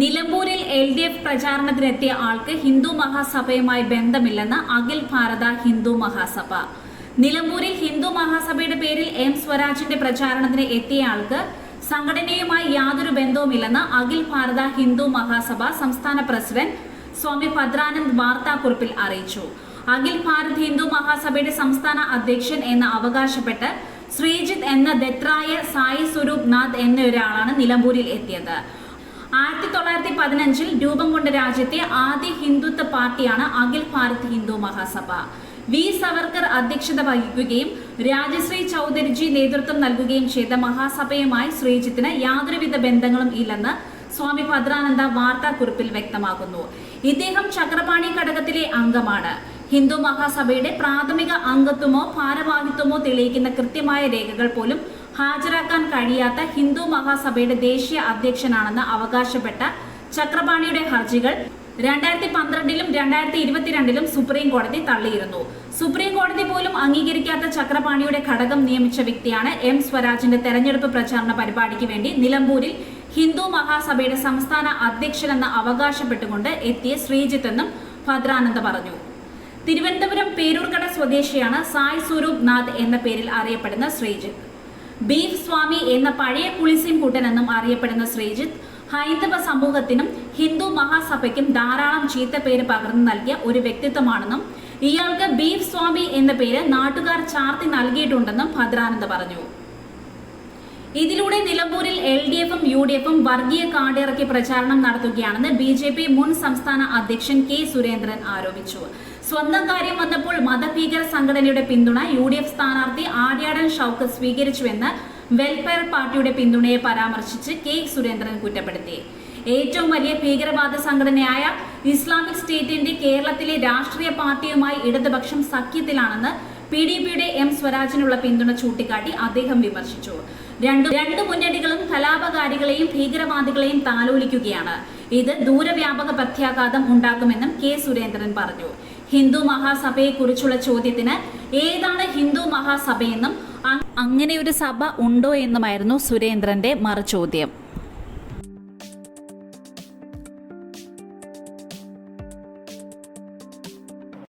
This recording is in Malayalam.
നിലമ്പൂരിൽ എൽ ഡി എഫ് പ്രചാരണത്തിനെത്തിയ ആൾക്ക് ഹിന്ദു മഹാസഭയുമായി ബന്ധമില്ലെന്ന് അഖിൽ ഭാരത ഹിന്ദു മഹാസഭ. നിലമ്പൂരിൽ ഹിന്ദു മഹാസഭയുടെ പേരിൽ എം സ്വരാജിന്റെ പ്രചാരണത്തിന് എത്തിയ ആൾക്ക് സംഘടനയുമായി യാതൊരു ബന്ധവുമില്ലെന്ന് അഖിൽ ഭാരത ഹിന്ദു മഹാസഭ സംസ്ഥാന പ്രസിഡന്റ് സ്വാമി ഭദ്രാനന്ദ് വാർത്താക്കുറിപ്പിൽ അറിയിച്ചു. അഖിൽ ഭാരത് ഹിന്ദു മഹാസഭയുടെ സംസ്ഥാന അധ്യക്ഷൻ എന്ന് അവകാശപ്പെട്ട് ശ്രീജിത്ത് എന്ന ദത്രായ സായി സ്വരൂപ് നാഥ് എന്നൊരാളാണ് നിലമ്പൂരിൽ എത്തിയത്. ആയിരത്തി തൊള്ളായിരത്തി പതിനഞ്ചിൽ രൂപം കൊണ്ട രാജ്യത്തെ ആദ്യ ഹിന്ദുത്വ പാർട്ടിയാണ് അഖിൽ ഭാരത് ഹിന്ദു മഹാസഭ. വി. സവർക്കർ അധ്യക്ഷത വഹിക്കുകയും രാജശ്രീ ചൗധരിജി നേതൃത്വം നൽകുകയും ചെയ്ത മഹാസഭയുമായി ശ്രീജിത്തിന് യാതൊരുവിധ ബന്ധങ്ങളും ഇല്ലെന്ന് സ്വാമി ഭദ്രാനന്ദ വാർത്താക്കുറിപ്പിൽ വ്യക്തമാക്കുന്നു. ഇദ്ദേഹം ചക്രപാണി ഘടകത്തിലെ അംഗമാണ്. ഹിന്ദു മഹാസഭയുടെ പ്രാഥമിക അംഗത്വമോ ഭാരവാഹിത്വമോ തെളിയിക്കുന്ന കൃത്യമായ രേഖകൾ പോലും ഹാജരാക്കാൻ കഴിയാത്ത ഹിന്ദു മഹാസഭയുടെ ദേശീയ അധ്യക്ഷനാണെന്ന് അവകാശപ്പെട്ട ചക്രപാണിയുടെ ഹർജികൾ രണ്ടായിരത്തി പന്ത്രണ്ടിലും രണ്ടായിരത്തി ഇരുപത്തിരണ്ടിലും സുപ്രീം കോടതി തള്ളിയിരുന്നു. സുപ്രീം കോടതി പോലും അംഗീകരിക്കാത്ത ചക്രപാണിയുടെ ഘടകം നിയമിച്ച വ്യക്തിയാണ് എം സ്വരാജിന്റെ തെരഞ്ഞെടുപ്പ് പ്രചാരണ പരിപാടിക്ക് വേണ്ടി നിലമ്പൂരിൽ ഹിന്ദു മഹാസഭയുടെ സംസ്ഥാന അധ്യക്ഷനെന്ന് അവകാശപ്പെട്ടുകൊണ്ട് എത്തിയ ശ്രീജിത്ത് എന്നും ഭദ്രാനന്ദ പറഞ്ഞു. തിരുവനന്തപുരം പേരൂർക്കട സ്വദേശിയാണ് സായ് സ്വരൂപ് നാഥ് എന്ന പേരിൽ അറിയപ്പെടുന്ന ശ്രീജിത്ത്. ബീഫ് സ്വാമി എന്ന പഴയ പുളിസിം കൂട്ടനെന്നും അറിയപ്പെടുന്ന ശ്രീജിത്ത് ഹൈന്ദവ സമൂഹത്തിനും ഹിന്ദു മഹാസഭയ്ക്കും ധാരാളം ചീത്തപ്പേര് പകർന്നു നൽകിയ ഒരു വ്യക്തിത്വമാണെന്നും ഇയാൾക്ക് ബീഫ് സ്വാമി എന്ന പേര് നാട്ടുകാർ ചാർത്തി നൽകിയിട്ടുണ്ടെന്നും ഭദ്രാനന്ദ പറഞ്ഞു. ഇതിലൂടെ നിലമ്പൂരിൽ എൽ ഡി എഫും യു ഡി എഫും വർഗീയ കാർഡിറക്കി പ്രചാരണം നടത്തുകയാണെന്ന് ബി ജെ പി മുൻ സംസ്ഥാന അധ്യക്ഷൻ കെ സുരേന്ദ്രൻ ആരോപിച്ചു. സ്വന്തം കാര്യം വന്നപ്പോൾ മതഭീകര സംഘടനയുടെ പിന്തുണ യു ഡി എഫ് സ്ഥാനാർത്ഥി ആര്യാടൻ ഷൗക്ക് സ്വീകരിച്ചുവെന്ന് വെൽഫെയർ പാർട്ടിയുടെ പിന്തുണയെ പരാമർശിച്ച് കെ സുരേന്ദ്രൻ കുറ്റപ്പെടുത്തി. ഏറ്റവും വലിയ ഭീകരവാദ സംഘടനയായ ഇസ്ലാമിക് സ്റ്റേറ്റിന്റെ കേരളത്തിലെ രാഷ്ട്രീയ പാർട്ടിയുമായി ഇടതുപക്ഷം സഖ്യത്തിലാണെന്ന് പി ഡി പിയുടെ എം സ്വരാജിനുള്ള പിന്തുണ ചൂണ്ടിക്കാട്ടി അദ്ദേഹം വിമർശിച്ചു. രണ്ടു രണ്ട് മുന്നണികളും കലാപകാരികളെയും ഭീകരവാദികളെയും താലോലിക്കുകയാണ്. ഇത് ദൂരവ്യാപക പ്രത്യാഘാതം ഉണ്ടാക്കുമെന്നും കെ സുരേന്ദ്രൻ പറഞ്ഞു. ഹിന്ദു മഹാസഭയെക്കുറിച്ചുള്ള ചോദ്യത്തിന് ഏതാണ് ഹിന്ദു മഹാസഭയെന്നും അങ്ങനെ ഒരു സഭ ഉണ്ടോ എന്നുമായിരുന്നു സുരേന്ദ്രന്റെ മറുചോദ്യം.